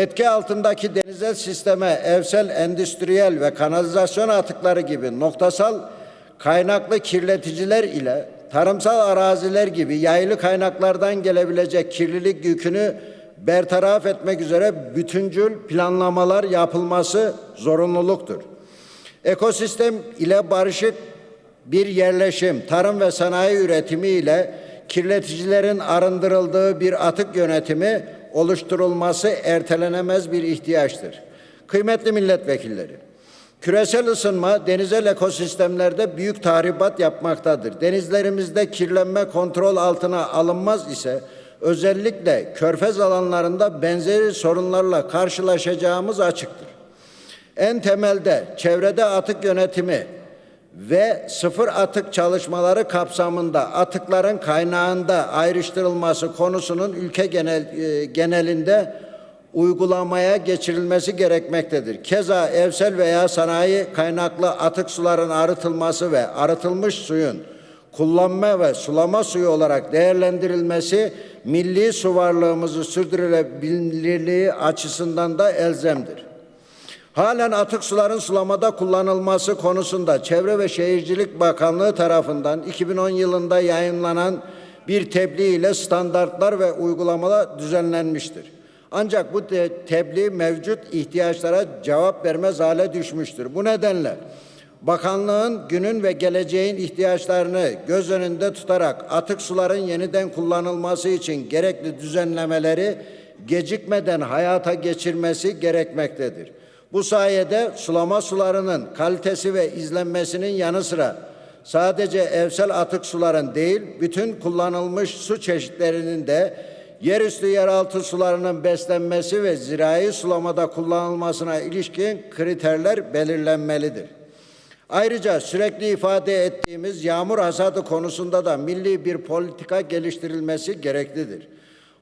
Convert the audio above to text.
Etki altındaki denizel sisteme evsel, endüstriyel ve kanalizasyon atıkları gibi noktasal kaynaklı kirleticiler ile tarımsal araziler gibi yaylı kaynaklardan gelebilecek kirlilik yükünü bertaraf etmek üzere bütüncül planlamalar yapılması zorunluluktur. Ekosistem ile barışık bir yerleşim, tarım ve sanayi üretimi ile kirleticilerin arındırıldığı bir atık yönetimi oluşturulması ertelenemez bir ihtiyaçtır. Kıymetli milletvekilleri, küresel ısınma denizel ekosistemlerde büyük tahribat yapmaktadır. Denizlerimizde kirlenme kontrol altına alınmaz ise özellikle körfez alanlarında benzeri sorunlarla karşılaşacağımız açıktır. En temelde çevrede atık yönetimi ve sıfır atık çalışmaları kapsamında atıkların kaynağında ayrıştırılması konusunun ülke genel, e, genelinde uygulamaya geçirilmesi gerekmektedir. Keza evsel veya sanayi kaynaklı atık suların arıtılması ve arıtılmış suyun kullanma ve sulama suyu olarak değerlendirilmesi milli su varlığımızı sürdürülebilirliği açısından da elzemdir. Halen atık suların sulamada kullanılması konusunda Çevre ve Şehircilik Bakanlığı tarafından 2010 yılında yayınlanan bir tebliğ ile standartlar ve uygulamalar düzenlenmiştir. Ancak bu te- tebliğ mevcut ihtiyaçlara cevap vermez hale düşmüştür. Bu nedenle bakanlığın günün ve geleceğin ihtiyaçlarını göz önünde tutarak atık suların yeniden kullanılması için gerekli düzenlemeleri gecikmeden hayata geçirmesi gerekmektedir. Bu sayede sulama sularının kalitesi ve izlenmesinin yanı sıra sadece evsel atık suların değil, bütün kullanılmış su çeşitlerinin de yerüstü yeraltı sularının beslenmesi ve zirai sulamada kullanılmasına ilişkin kriterler belirlenmelidir. Ayrıca sürekli ifade ettiğimiz yağmur hasadı konusunda da milli bir politika geliştirilmesi gereklidir.